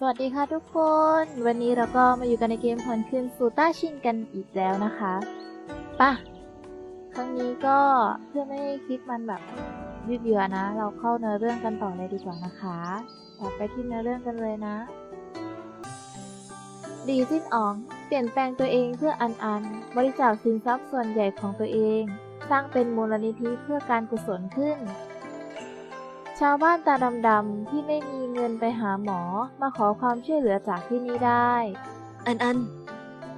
สวัสดีค่ะทุกคน วันนี้เราก็มาอยู่กันในเกมพรคืนสูต้าชินกันอีกแล้วนะคะป่ะครั้งนี้ก็เพื่อไม่ให้คลิปมันแบบยืดเยื้อนะ เราเข้าเนื้อเรื่องกันต่อเลยดีกว่านะคะตัดไปที่เนื้อเรื่องกันเลยนะ ดีจิ้นอ๋องเปลี่ยนแปลงตัวเองเพื่ออันอัน บริจาคสินทรัพย์ส่วนใหญ่ของตัวเอง สร้างเป็นมูลนิธิเพื่อการกุศลขึ้น ชาวบ้านตาดำๆที่ไม่มีเงินไปหาหมอมาขอความช่วยเหลือจากที่นี่ได้ อันอัน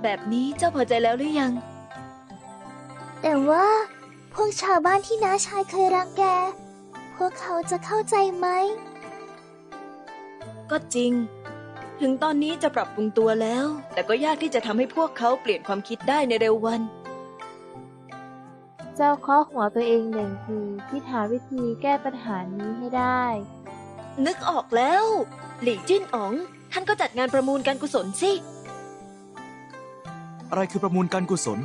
แบบนี้เจ้าพอใจแล้วหรือยัง แต่ว่า พวกชาวบ้านที่น้าชายเคยรังแก พวกเขาจะเข้าใจไหม ก็จริง ถึงตอนนี้จะปรับปรุงตัวแล้ว แต่ก็ยากที่จะทำให้พวกเขาเปลี่ยนความคิดได้ในเร็ววันเจ้าเคาะหัวตัวเองหนึ่งทีคิดหาวิธีแก้ปัญหานี้ให้ได้ นึกออกแล้ว หลี่จิ้นอ๋อง ท่านก็จัดงานประมูลการกุศลสิ อะไรคือประมูลการกุศล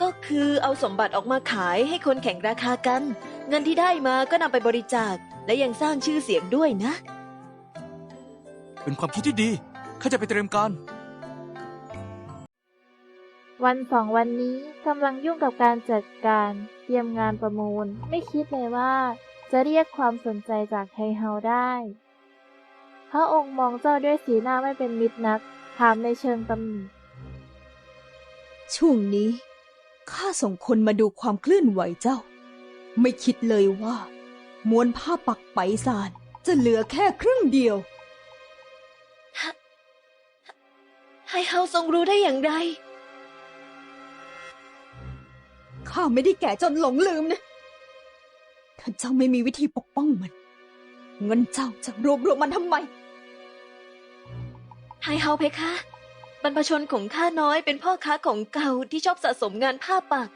ก็คือเอาสมบัติออกมาขายให้คนแข่งราคากัน เงินที่ได้มาก็นำไปบริจาค และยังสร้างชื่อเสียงด้วยนะ เป็นความคิดที่ดีข้าจะไปเตรียมการ วันสองวันนี้กำลังยุ่งกับการจัดการเตรียมงานประมูล ไม่คิดเลยว่า จะเรียกความสนใจจากไทเฮาได้ พระองค์มองเจ้าด้วยสีหน้าไม่เป็นมิตรนัก ถามในเชิงตำหนิช่วงนี้ข้าส่งคนมาดูความเคลื่อนไหวเจ้า ไม่คิดเลยว่า มวนผ้าปักไปสารจะเหลือแค่ครึ่งเดียวให้เฮาทรงรู้ได้อย่างไร ข้าไม่ได้แก่จนหลงลืมนะ ถ้าเจ้าไม่มีวิธีปกป้องมัน เงินเจ้าจะรวบรวมมันทำไมไฮเฮาเพคะ บรรพชนของข้าน้อยเป็นพ่อค้าของเก่าที่ชอบสะสมงานผ้าปัก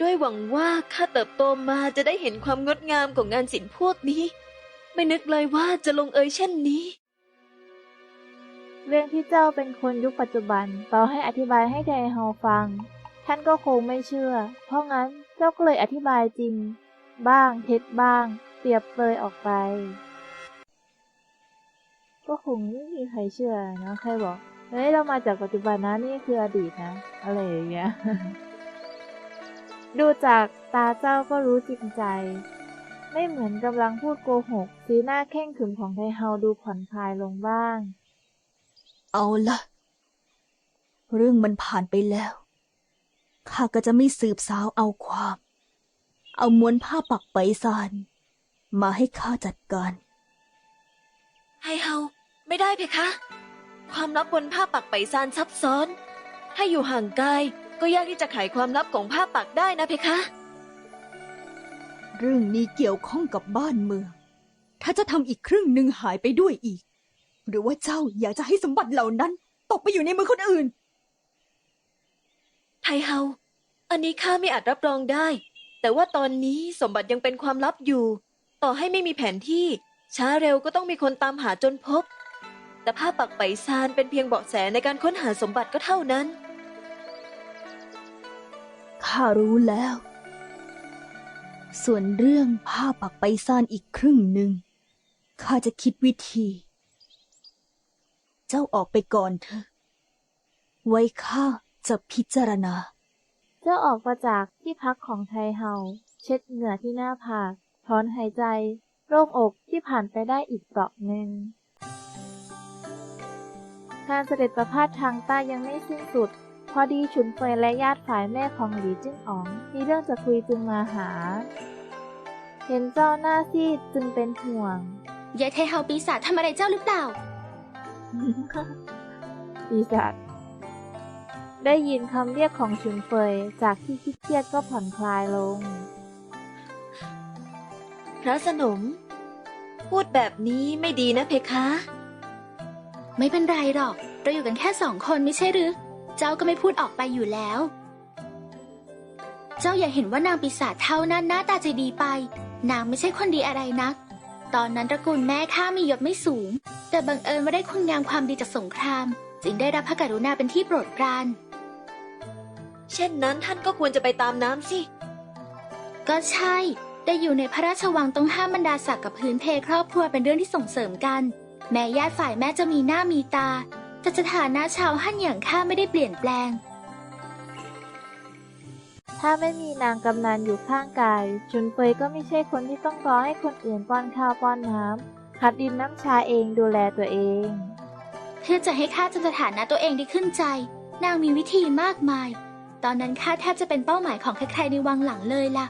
ด้วยหวังว่าข้าเติบโตมาจะได้เห็นความงดงามของงานศิลป์พวกนี้ ไม่นึกเลยว่าจะลงเอยเช่นนี้เรื่องที่เจ้าเป็นคนยุคปัจจุบัน ต่อให้อธิบายให้ไทเฮาฟัง ท่านก็คงไม่เชื่อ เพราะงั้นเจ้าก็เลยอธิบายจริง บ้างเท็จบ้าง เปรียบเปรยออกไป ก็คงไม่มีใครเชื่อนะใครบอก เฮ้ย เรามาจากปัจจุบันนะนี่คืออดีตนะ อะไรอย่างเงี้ย ดูจากตาเจ้าก็รู้จริงใจ ไม่เหมือนกำลังพูดโกหก สีหน้าแข้งขึมของไทเฮาดูผ่อนคลายลงบ้าง เอาละเรื่องมันผ่านไปแล้ว ข้าก็จะไม่สืบสาวเอาความ เอาม้วนผ้าปักไปสารมาให้ข้าจัดการ ไฮเฮาไม่ได้เพคะ ความลับบนผ้าปักไปซานซับซ้อนให้อยู่ห่างไกลก็ยากที่จะไขความลับของผ้าปักได้นะเพคะ เรื่องนี้เกี่ยวข้องกับบ้านเมือง ถ้าจะทำอีกครึ่งหนึ่งหายไปด้วยอีก หรือว่าเจ้าอยากจะให้สมบัติเหล่านั้น ตกไปอยู่ในมือคนอื่นไทเฮา อันนี้ข้าไม่อาจรับรองได้ แต่ว่าตอนนี้สมบัติยังเป็นความลับอยู่ ต่อให้ไม่มีแผนที่ ช้าเร็วก็ต้องมีคนตามหาจนพบ แต่ผ้าปักไปซานเป็นเพียงเบาะแสในการค้นหาสมบัติก็เท่านั้น ข้ารู้แล้ว ส่วนเรื่องผ้าปักไปซานอีกครึ่งหนึ่งข้าจะคิดวิธี เจ้าออกไปก่อนเถอะ ไว้ข้า จะพิจารณา เจ้าออกมาจากที่พักของไทเฮา เช็ดเหงื่อที่หน้าผากถอนหายใจ โล่งอกที่ผ่านไปได้อีกเปราะหนึ่งการเสด็จประพาสทางใต้ยังไม่สิ้นสุด พอดีฉุนเฟยและญาติฝ่ายแม่ของหลีจิ้นอ๋อง มีเรื่องจะคุยจึงมาหา เห็นเจ้าหน้าซีดจึงเป็นห่วง ยายไทเฮาปีศาจทำอะไรเจ้าหรือเปล่า ปีศาจ ได้ยินคำเรียกของฉุนเฟยจากที่คิดเครียดก็ผ่อนคลายลง พระสนม พูดแบบนี้ไม่ดีนะเพคะ ไม่เป็นไรหรอก เราอยู่กันแค่สองคนไม่ใช่หรือ เจ้าก็ไม่พูดออกไปอยู่แล้ว เจ้าอย่าเห็นว่านางปีศาจเท่านั้นหน้าตาใจดีไป นางไม่ใช่คนดีอะไรนัก ตอนนั้นตระกูลแม่ข้ามียศไม่สูง แต่บังเอิญว่าได้คุณงามความดีจากสงคราม จึงได้รับพระกรุณาเป็นที่โปรดปราน เช่นนั้นท่านก็ควรจะไปตามน้ำสิ ก็ใช่ได้อยู่ในพระราชวังต้องห้ามบรรดาศักดิ์กับพื้นเพครอบครัวเป็นเรื่องที่ส่งเสริมกัน แม้ญาติฝ่ายแม่จะมีหน้ามีตา แต่สถานะชาวฮั่นอย่างข้าไม่ได้เปลี่ยนแปลง ถ้าไม่มีนางกำนันอยู่ข้างกายชุนเฟยก็ไม่ใช่คนที่ต้องรอให้คนอื่นป้อนข้าวป้อนน้ำคัดดินน้ำชาเองดูแลตัวเองเพื่อจะให้ข้าจำสถานะตัวเองได้ขึ้นใจ นางมีวิธีมากมาย ตอนนั้นข้าแทบจะเป็นเป้าหมายของใครๆในวังหลังเลยล่ะ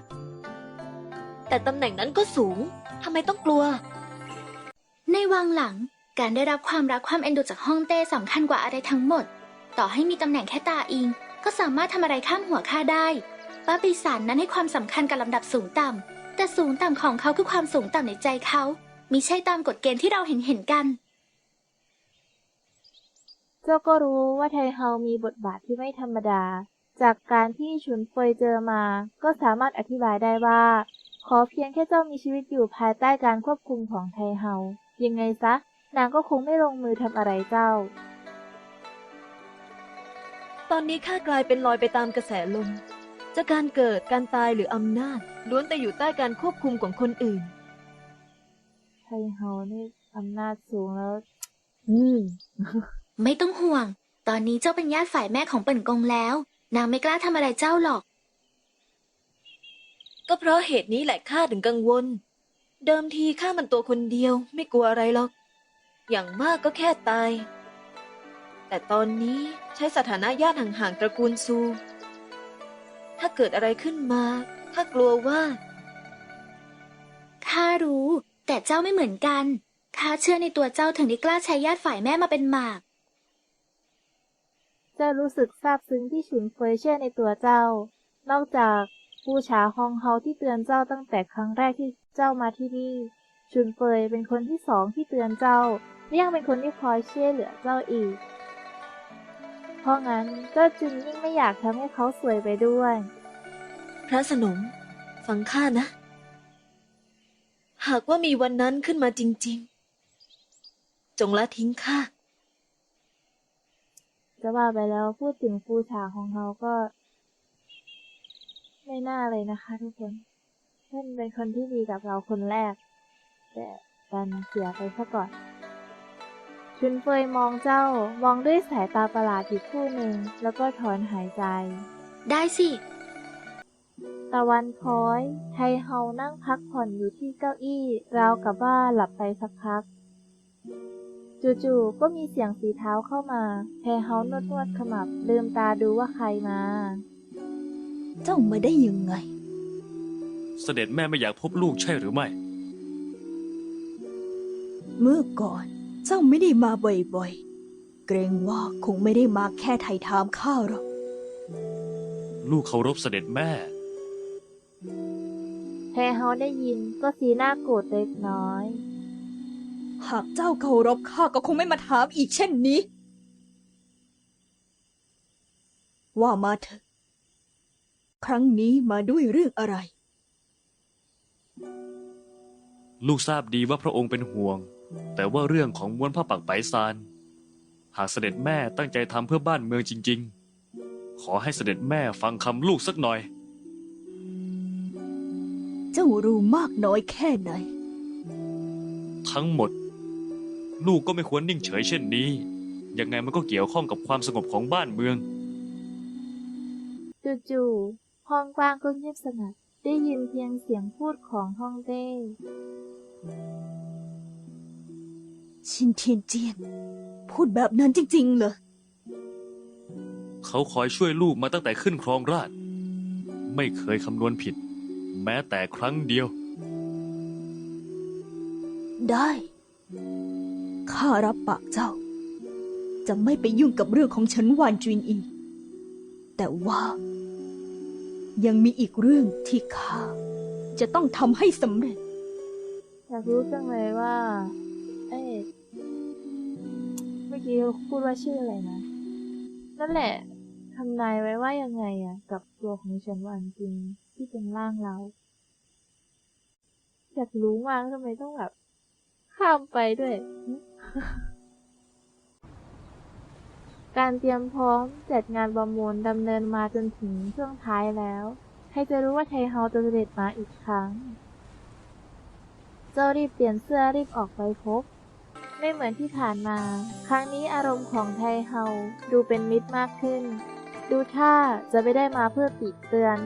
แต่ตำแหน่งนั้นก็สูงทำไมต้องกลัว ในวังหลัง การได้รับความรักความเอ็นดูจากฮ่องเต้สำคัญกว่าอะไรทั้งหมด ต่อให้มีตำแหน่งแค่ตาอิง ก็สามารถทำอะไรข้ามหัวข้าได้ป้าปีศาจนั้นให้ความสำคัญกับลำดับสูงต่ำแต่สูงต่ำของเขาคือความสูงต่ำในใจเขามิใช่ตามกฎเกณฑ์ที่เราเห็นเห็นๆกันเจ้าก็รู้ว่าไทเฮามีบทบาทที่ไม่ธรรมดา จากการที่ฉุนเฟยเจอมา ก็สามารถอธิบายได้ว่า ขอเพียงแค่เจ้ามีชีวิตอยู่ภายใต้การควบคุมของไทเฮา ยังไงซะ นางก็คงไม่ลงมือทำอะไรเจ้า ตอนนี้ข้ากลายเป็นลอยไปตามกระแสลมจะการเกิดการตายหรืออำนาจ ล้วนแต่อยู่ใต้การควบคุมของคนอื่น ไทเฮานี่อำนาจสูงแล้ว อืม ไม่ต้องห่วง ตอนนี้เจ้าเป็นญาติฝ่ายแม่ของเปิ่นกงแล้ว นางไม่กล้าทำอะไรเจ้าหรอก ก็เพราะเหตุนี้แหละข้าถึงกังวล เดิมทีข้ามันตัวคนเดียวไม่กลัวอะไรหรอก อย่างมากก็แค่ตาย แต่ตอนนี้ใช้สถานะญาติห่างๆตระกูลซู ถ้าเกิดอะไรขึ้นมาข้ากลัวว่า ข้ารู้ แต่เจ้าไม่เหมือนกัน ข้าเชื่อในตัวเจ้าถึงได้กล้าใช้ญาติฝ่ายแม่มาเป็นหมาก เจ้ารู้สึกซาบซึ้งที่ฉุนเฟยเชื่อในตัวเจ้า นอกจากผู้ชาฮองเฮาที่เตือนเจ้าตั้งแต่ครั้งแรกที่เจ้ามาที่นี่ฉุนเฟยเป็นคนที่สองที่เตือนเจ้าและยังเป็นคนที่คอยช่วยเหลือเจ้าอีก เพราะงั้นก็จึงยิ่งไม่อยากทำให้เขาสวยไปด้วย พระสนม ฟังข้านะ หากว่ามีวันนั้นขึ้นมาจริง ๆ จงละทิ้งข้า จะว่าไปแล้วพูดถึงฟูฉาของเขาก็ ไม่น่าเลยนะคะทุกคนเช่นเป็นคนที่ดีกับเราคนแรก แต่ดันเสียไปซะก่อน ชุนเฟยมองเจ้ามองด้วยสายตาประหลาดอยู่ครู่หนึ่ง แล้วก็ถอนหายใจ ได้สิ ตะวันคล้อยไทเฮานั่งพักผ่อนอยู่ที่เก้าอี้ ราวกับว่าหลับไปสักพัก จู่ๆ ก็มีเสียงสีเท้าเข้ามาไทเฮานวดนวดๆขมับ ลืมตาดูว่าใครมา เจ้ามาได้ยังไง เสด็จแม่ไม่อยากพบลูกใช่หรือไม่ เมื่อก่อนเจ้าไม่ได้มาบ่อยๆ เกรงว่าคงไม่ได้มาแค่ไถ่ถามข้าหรอก ลูกเคารพเสด็จแม่ไทเฮาได้ยินก็สีหน้าโกรธเล็กน้อย หากเจ้าเคารพข้าก็คงไม่มาถามอีกเช่นนี้ ว่ามาเถอะ ครั้งนี้มาด้วยเรื่องอะไร ลูกทราบดีว่าพระองค์เป็นห่วง แต่ว่าเรื่องของม้วนผ้าปักไปซาน หากเสด็จแม่ตั้งใจทำเพื่อบ้านเมืองจริง ๆ ขอให้เสด็จแม่ฟังคำลูกสักหน่อย เจ้ารู้มากน้อยแค่ไหน ทั้งหมด ลูกก็ไม่ควรนิ่งเฉยเช่นนี้ ยังไงมันก็เกี่ยวข้องกับความสงบของบ้านเมือง จู่ๆห้องกว้างก็เงียบสงัด ได้ยินเพียงเสียงพูดของห้องเต้ ชินเทียนเจียน พูดแบบนั้นจริง ๆ เหรอ เขาคอยช่วยลูกมาตั้งแต่ขึ้นครองราชย์ไม่เคยคำนวณผิด แม้แต่ครั้งเดียว ได้ ข้ารับปากเจ้า จะไม่ไปยุ่งกับเรื่องของฉันวานจุนอีก แต่ว่า ยังมีอีกเรื่องที่ข้าจะต้องทำให้สำเร็จ อยากรู้จังเลยว่า เอ้ยเมื่อกี้พูดว่าชื่ออะไรนะ นั่นแหละทำนายไว้ว่ายังไงอะกับตัวของฉันวันจริงที่เป็นร่างเรา อยากรู้มากทำไมต้องแบบ ข้ามไปด้วย การเตรียมพร้อมจัดงานประมูลดำเนินมาจนถึงช่วงท้ายแล้ว ใครจะรู้ว่าไทเฮาจะเสด็จมาอีกครั้ง เจ้ารีบเปลี่ยนเสื้อรีบออกไปพบ ไม่เหมือนที่ผ่านมา ครั้งนี้อารมณ์ของไทเฮาดูเป็นมิตรมากขึ้น ดูท่าจะไม่ได้มาเพื่อติเตือน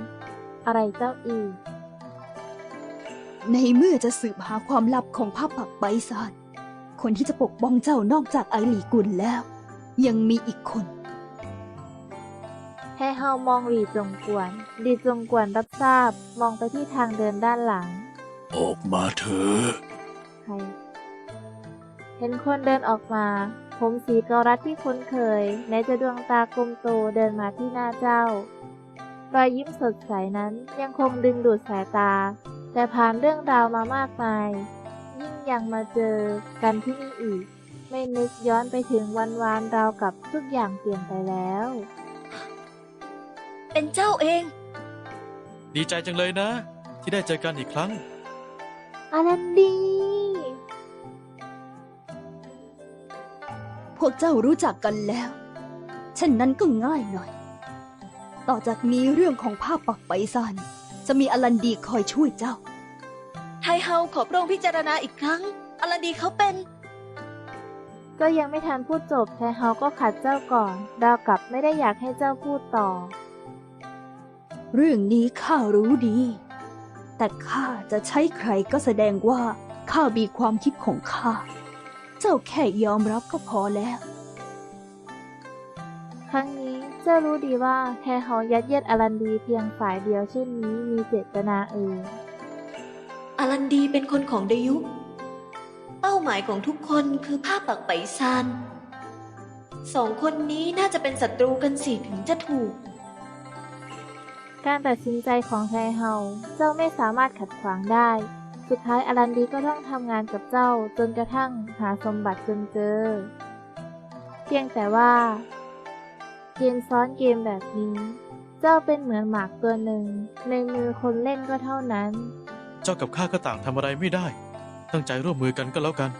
อะไรเจ้าอีก ในเมื่อจะสืบหาความลับของผ้าปักไบซาน คนที่จะปกป้องเจ้านอกจากไอหลีกุลแล้ว ยังมีอีกคนไทเฮามองหลีจงกวนหลีจงกวนรับทราบ มองไปที่ทางเดินด้านหลัง ออกมาเถอะใครเห็นคนเดินออกมา ผมสีเกาลัดที่คุ้นเคยในจะดวงตากลมโตเดินมาที่หน้าเจ้ารอยยิ้มสดใสนั้นยังคงดึงดูดสายตา แต่ผ่านเรื่องราวมามากมาย ยิ่งยังมาเจอกันที่นี่อีก ไม่นึกย้อนไปถึงวันวานราวกับทุกอย่างเปลี่ยนไปแล้ว เป็นเจ้าเอง ดีใจจังเลยนะ ที่ได้เจอกันอีกครั้ง อารันดี พวกเจ้ารู้จักกันแล้วเช่นนั้นก็ง่ายหน่อย ต่อจากนี้เรื่องของผ้าปักไปซานจะมีอลันดีคอยช่วยเจ้า ไทเฮาขอพระองค์พิจารณาอีกครั้ง อลันดีเขาเป็น ก็ยังไม่ทันพูดจบไทเฮาก็ขัดเจ้าก่อนราวกับไม่ได้อยากให้เจ้าพูดต่อ เรื่องนี้ข้ารู้ดี แต่ข้าจะใช้ใครก็แสดงว่าข้ามีความคิดของข้า เจ้าแค่ยอมรับก็พอแล้ว ครั้งนี้เจ้ารู้ดีว่าแค่เขายัดเยียดอลันดีเพียงฝ่ายเดียวเช่นนี้มีเจตนาอื่น อลันดีเป็นคนของดยุ เป้าหมายของทุกคนคือผ้าปักไปซานสองคนนี้น่าจะเป็นศัตรูกันสิถึงจะถูก การตัดสินใจของไทเฮาเจ้าไม่สามารถขัดขวางได้ สุดท้ายอลันดีก็ต้องทำงานกับเจ้าจนกระทั่งหาสมบัติจนเจอ เพียงแต่ว่าเกมซ้อนเกมแบบนี้ เจ้าเป็นเหมือนหมากตัวหนึ่ง ในมือคนเล่นก็เท่านั้น เจ้ากับข้าก็ต่างทำอะไรไม่ได้ ตั้งใจร่วมมือกันก็แล้วกัน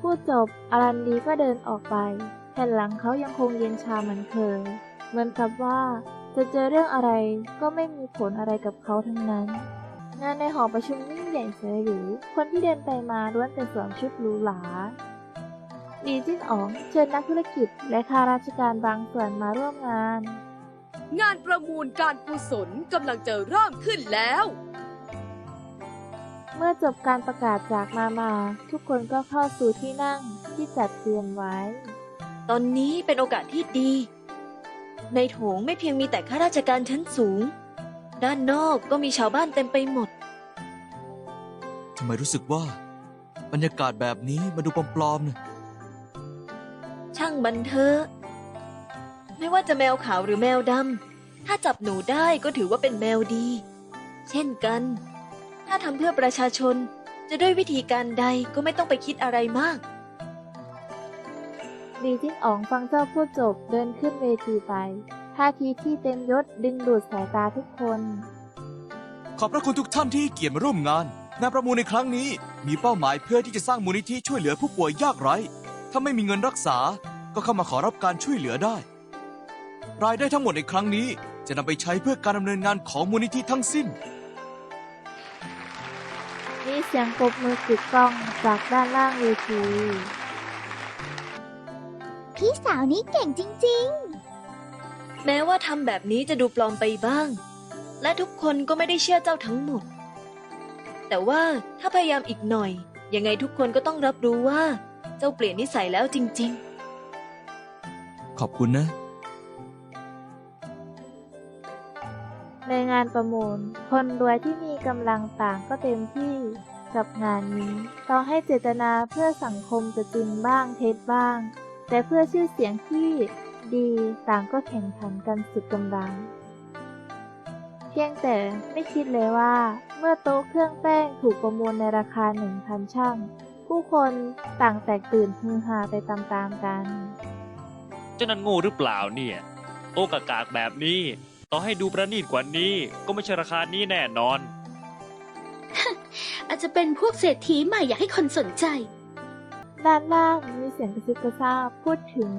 พูดจบอารันดีก็เดินออกไป แผ่นหลังเขายังคงเย็นชาเหมือนเคย เหมือนกับว่าจะเจอเรื่องอะไรก็ไม่มีผลอะไรกับเขาทั้งนั้น งานในหอประชุมยิ่งใหญ่เสยหรูคนที่เดินไปมาล้วนแต่สวมชุดหรูหราดีจิ้นอ๋องเชิญนักธุรกิจและข้าราชการบางส่วนมาร่วมงาน งานประมูลการกุศลกำลังจะเริ่มขึ้นแล้วเมื่อจบการประกาศจากมามา ทุกคนก็เข้าสู่ที่นั่งที่จัดเตรียมไว้ ตอนนี้เป็นโอกาสที่ดี ในโถงไม่เพียงมีแต่ข้าราชการชั้นสูง ด้านนอกก็มีชาวบ้านเต็มไปหมด ทำไมรู้สึกว่า บรรยากาศแบบนี้มาดูปลอมๆนะช่างบันเทอะไม่ว่าจะแมวขาวหรือแมวดำถ้าจับหนูได้ก็ถือว่าเป็นแมวดี เช่นกัน ถ้าทำเพื่อประชาชน จะด้วยวิธีการใดก็ไม่ต้องไปคิดอะไรมากดีจิ้นอ๋องฟังเจ้าพูดจบเดินขึ้นเวทีไปท่าทีที่เต็มยศดึงดูดสายตาทุกคน ขอบพระคุณทุกท่านที่ให้เกียรติมาร่วมงาน งานประมูลในครั้งนี้มีเป้าหมายเพื่อที่จะสร้างมูลนิธิช่วยเหลือผู้ป่วยยากไร้ ถ้าไม่มีเงินรักษา ก็เข้ามาขอรับการช่วยเหลือได้ รายได้ทั้งหมดในครั้งนี้จะนำไปใช้เพื่อการดำเนินงานของมูลนิธิทั้งสิ้น มีเสียงปรบมือกึกก้องจากด้านล่างเวที พี่สาวนี้เก่งจริงแม้ว่าทำแบบนี้จะดูปลอมไปบ้าง และทุกคนก็ไม่ได้เชื่อเจ้าทั้งหมด แต่ว่าถ้าพยายามอีกหน่อย ยังไงทุกคนก็ต้องรับรู้ว่า เจ้าเปลี่ยนนิสัยแล้วจริง ๆ ขอบคุณนะ ในงานประมูล คนรวยที่มีกำลังต่างก็เต็มที่กับงานนี้ต่อให้เจตนาเพื่อสังคมจะจริงบ้างเท็จบ้าง แต่เพื่อชื่อเสียงที่ดีต่างก็แข่งขันกันสุดกำลัง เพียงแต่ไม่คิดเลยว่า เมื่อโต๊ะเครื่องแป้งถูกประมูลในราคา 1,000 ช่าง ผู้คนต่างแตกตื่นฮือฮาไปตามๆกัน เจ้านั่นโง่หรือเปล่าเนี่ยโต๊ะกากากแบบนี้ ต่อให้ดูประณีตกว่านี้ ก็ไม่ใช่ราคานี้แน่นอนๆอาจจะเป็นพวกเศรษฐีใหม่อยากให้คนสนใจ ด้านล่างมีเสียงกระซิบกระซาบพูดถึง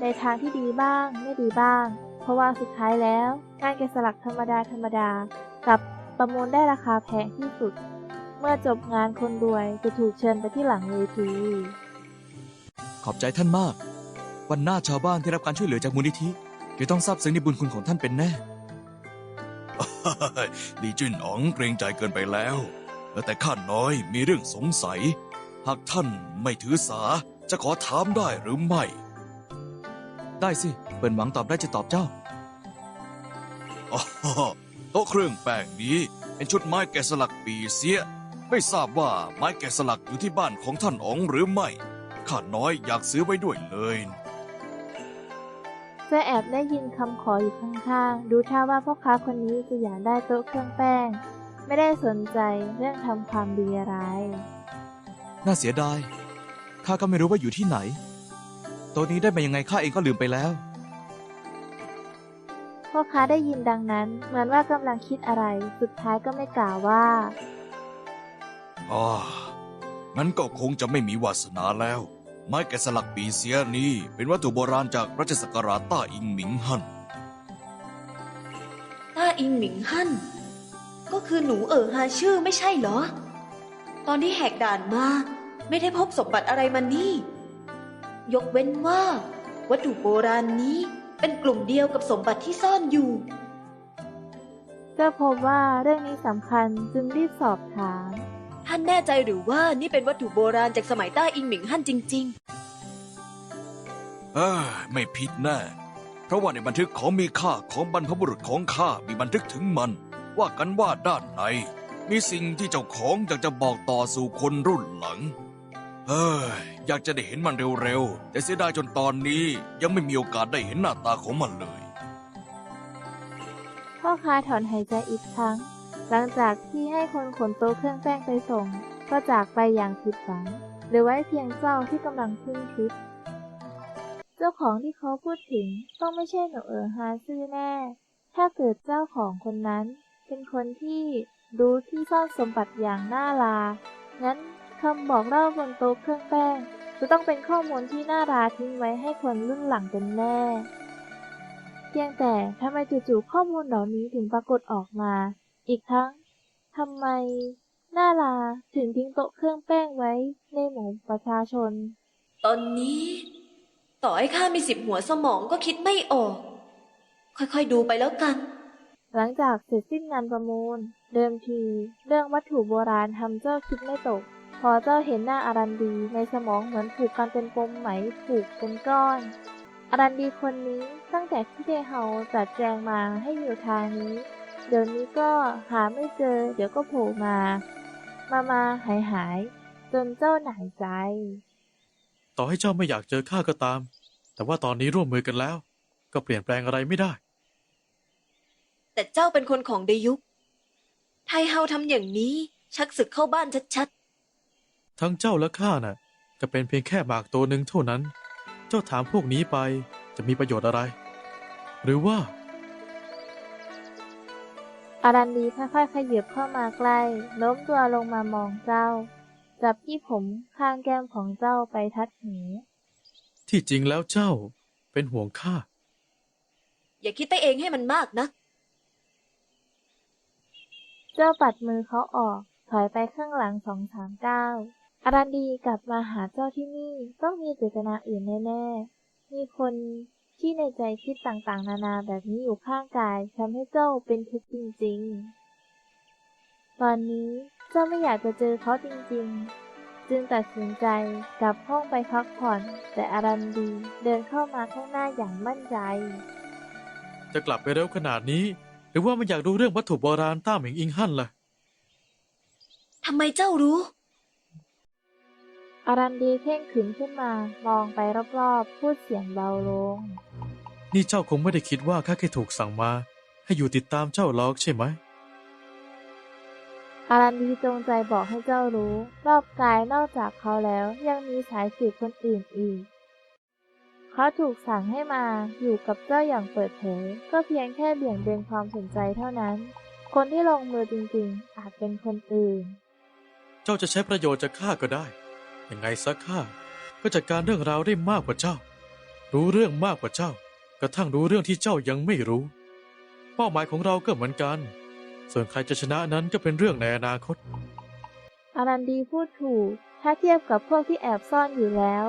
ในทางที่ดีบ้างไม่ดีบ้าง เพราะว่าสุดท้ายแล้วงานแกะสลักธรรมดาธรรมดากับประมูลได้ราคาแพงที่สุด เมื่อมื่อจบงานคนรวยจะถูกเชิญไปที่หลังเวที ขอบใจท่านมาก วันหน้าชาวบ้านที่รับการช่วยเหลือจากมูลนิธิ จะต้องซาบซึ้งในบุญคุณของท่านเป็นแน่ ลีจุนอ๋องเกรงใจเกินไปแล้ว แต่ข้าน้อยมีเรื่องสงสัย หากท่านไม่ถือสาจะขอถามได้หรือไม่ ได้สิ เปิ่นหวังตอบได้จะตอบเจ้าอ๋อโต๊ะเครื่องแป้งนี้เป็นชุดไม้แกะสลักปีเสีย ไม่ทราบว่าไม้แกะสลักอยู่ที่บ้านของท่านอ๋องหรือไม่ ข้าน้อยอยากซื้อไว้ด้วยเลย เจ้าแอบได้ยินคำขออยู่ข้างๆ ดูท่าว่าพ่อค้าคนนี้จะอยากได้โต๊ะเครื่องแป้ง ไม่ได้สนใจเรื่องทำความดีอะไร น่าเสียดาย ข้าก็ไม่รู้ว่าอยู่ที่ไหน โต๊ะนี้ได้มายังไงข้าเองก็ลืมไปแล้ว พ่อค้าได้ยินดังนั้นเหมือนว่ากำลังคิดอะไร สุดท้ายก็ไม่กล่าวว่าอ๋องั้นก็คงจะไม่มีวาสนาแล้ว ไม้แกะสลักปีเสียนี้ เป็นวัตถุโบราณจากรัชสกราชต้าอิงหมิงฮั่น ต้าอิงหมิงฮั่น ก็คือหนูเอ๋อฮาชื่อไม่ใช่เหรอ ตอนที่แหกด่านมา ไม่ได้พบสมบัติอะไรมานี่ ยกเว้นว่า วัตถุโบราณนี้เป็นกลุ่มเดียวกับสมบัติที่ซ่อนอยู่เจ้าพบว่าเรื่องนี้สำคัญจึงรีบสอบถาม ท่านแน่ใจหรือว่านี่เป็นวัตถุโบราณจากสมัยต้าอิงหมิงฮั่นจริง เอ้ยไม่ผิดแน่เพราะว่าในบันทึกของมีค่าของบรรพบุรุษของข้ามีบันทึกถึงมัน ว่ากันว่าด้านในมีสิ่งที่เจ้าของอยากจะบอกต่อสู่คนรุ่นหลัง เฮ้ยอยากจะได้เห็นมันเร็วๆ แต่เสียดายจนตอนนี้ยังไม่มีโอกาสได้เห็นหน้าตาของมันเลย พ่อค้าถอนหายใจอีกครั้ง หลังจากที่ให้คนขนโต๊ะเครื่องแป้งไปส่ง ก็จากไปอย่างผิดหวังหลือไว้เพียงเจ้าที่กำลังพึ่งคิดเจ้าของที่เขาพูดถึงต้องไม่ใช่หนูเอ๋อฮาซื่อแน่ ถ้าเกิดเจ้าของคนนั้น เป็นคนที่รู้ที่ซ่อนสมบัติอย่างน่าลา งั้นคำบอกเล่าบนโต๊ะเครื่องแป้ง จะต้องเป็นข้อมูลที่น่าราทิ้งไว้ให้คนรุ่นหลังเป็นแน่ เพียงแต่ทำไมจู่ๆข้อมูลเหล่านี้ถึงปรากฏออกมา อีกทั้งทำไมหน้าลาถึงทิ้งโต๊ะเครื่องแป้งไว้ในหมู่ประชาชนๆตอนนี้ ต่อให้ข้ามีสิบหัวสมองก็คิดไม่ออก ค่อยๆดูไปแล้วกัน หลังจากเสร็จสิ้นงานประมูล เดิมที เรื่องวัตถุโบราณทำเจ้าคิดไม่ตก พอเจ้าเห็นหน้าอารันดีในสมองเหมือนผูกกันเป็นปมไหมผูกเป็นก้อน อารันดีคนนี้ตั้งแต่ที่เดเฮาจัดแจงมาให้อยู่ทางนี้ เดี๋ยวนี้ก็หาไม่เจอ เดี๋ยวก็โผล่มา มามาหายหายๆจนเจ้าหน่ายใจ ต่อให้เจ้าไม่อยากเจอข้าก็ตาม แต่ว่าตอนนี้ร่วมมือกันแล้ว ก็เปลี่ยนแปลงอะไรไม่ได้ แต่เจ้าเป็นคนของเดยุค ไทเฮาทำอย่างนี้ ชักศึกเข้าบ้านชัดทั้งเจ้าและข้าน่ะ ก็เป็นเพียงแค่หมากตัวหนึ่งเท่านั้น เจ้าถามพวกนี้ไปจะมีประโยชน์อะไร หรือว่า อารันดีค่อยๆขยับเข้ามาใกล้โน้มตัวลงมามองเจ้า จับที่ผมข้างแก้มของเจ้าไปทัดหูที่จริงแล้วเจ้าเป็นห่วงข้าๆอย่าคิดไปเองให้มันมากนะ เจ้าปัดมือเขาออก ถอยไปข้างหลังสองสามก้าวอารันดีกลับมาหาเจ้าที่นี่ต้องมีเจตนาอื่นแน่ๆ มีคน ที่ในใจคิดต่างๆ นานาแบบนี้อยู่ข้างกายทำให้เจ้าเป็นทุกข์จริงๆ ตอนนี้เจ้าไม่อยากจะเจอเขาจริงๆ จึงตัดสินใจกลับห้องไปพักผ่อน แต่อารันดีเดินเข้ามาข้างหน้าอย่างมั่นใจ จะกลับไปเร็วขนาดนี้ หรือว่ามันอยากดูเรื่องวัตถุโบราณต้าเหมิงอิงฮั่นล่ะ ทำไมเจ้ารู้ อารันดีเพ่งขรึมขึ้นมามองไปรอบๆ พูดเสียงเบาลง นี่เจ้าคงไม่ได้คิดว่าข้าแค่ถูกสั่งมา ให้อยู่ติดตามเจ้าหรอกใช่ไหม อารันดีจงใจบอกให้เจ้ารู้ รอบกายนอกจากเขาแล้ว ยังมีสายสืบคนอื่นอีก เขาถูกสั่งให้มาอยู่กับเจ้าอย่างเปิดเผย ก็เพียงแค่เบี่ยงเบนความสนใจเท่านั้น คนที่ลงมือจริงๆ อาจเป็นคนอื่น เจ้าจะใช้ประโยชน์จากข้าก็ได้ ยังไงสักข้าก็จัดการเรื่องราวได้มากกว่าเจ้า รู้เรื่องมากกว่าเจ้า กระทั่งรู้เรื่องที่เจ้ายังไม่รู้ เป้าหมายของเราก็เหมือนกัน ส่วนใครจะชนะนั้นก็เป็นเรื่องในอนาคต อารันดีพูดถูก ถ้าเทียบกับพวกที่แอบซ่อนอยู่แล้ว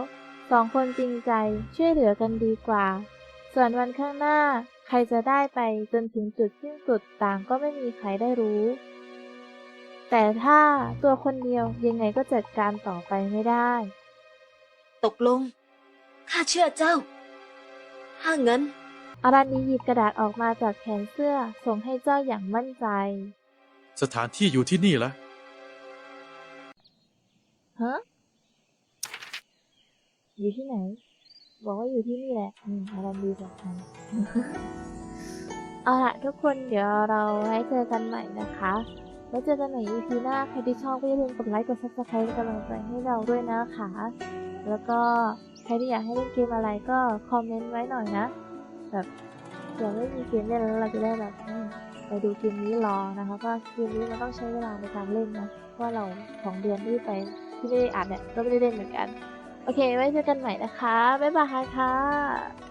สองคนจริงใจช่วยเหลือกันดีกว่า ส่วนวันข้างหน้า ใครจะได้ไปจนถึงจุดสิ้นสุดต่างก็ไม่มีใครได้รู้ แต่ถ้าตัวคนเดียวยังไงก็จัดการต่อไปไม่ได้ ตกลง ข้าเชื่อเจ้า ถ้างั้น อารันดีหยิบกระดาษออกมาจากแขนเสื้อส่งให้เจ้าอย่างมั่นใจ สถานที่อยู่ที่นี่ละฮะ อยู่ที่ไหน บอกว่าอยู่ที่นี่แหละอืมอารันดีบอกมา เอาละทุกคนเดี๋ยวเราไว้เจอกันใหม่นะคะไว้เจอกันใหม่ EP หน้า ใครที่ชอบก็อย่าลืมกดไลค์ กด subscribe เป็นกำลังใจให้เราด้วยนะคะ แล้วก็ใครที่อยากให้เล่นเกมอะไรก็คอมเมนต์ไว้หน่อยนะ แบบอยากไม่มีเกมเล่นแล้วเราจะได้แบบไปดูเกมนี้รอนะคะว่าเกมนี้มันต้องใช้เวลาในการเล่นนะเพราะว่าเราของเดือนที่ไปที่ไม่ได้อัดเนี่ยก็ไม่ได้เล่นเหมือนกัน โอเค ไว้เจอกันใหม่นะคะ บ๊ายบายค่ะ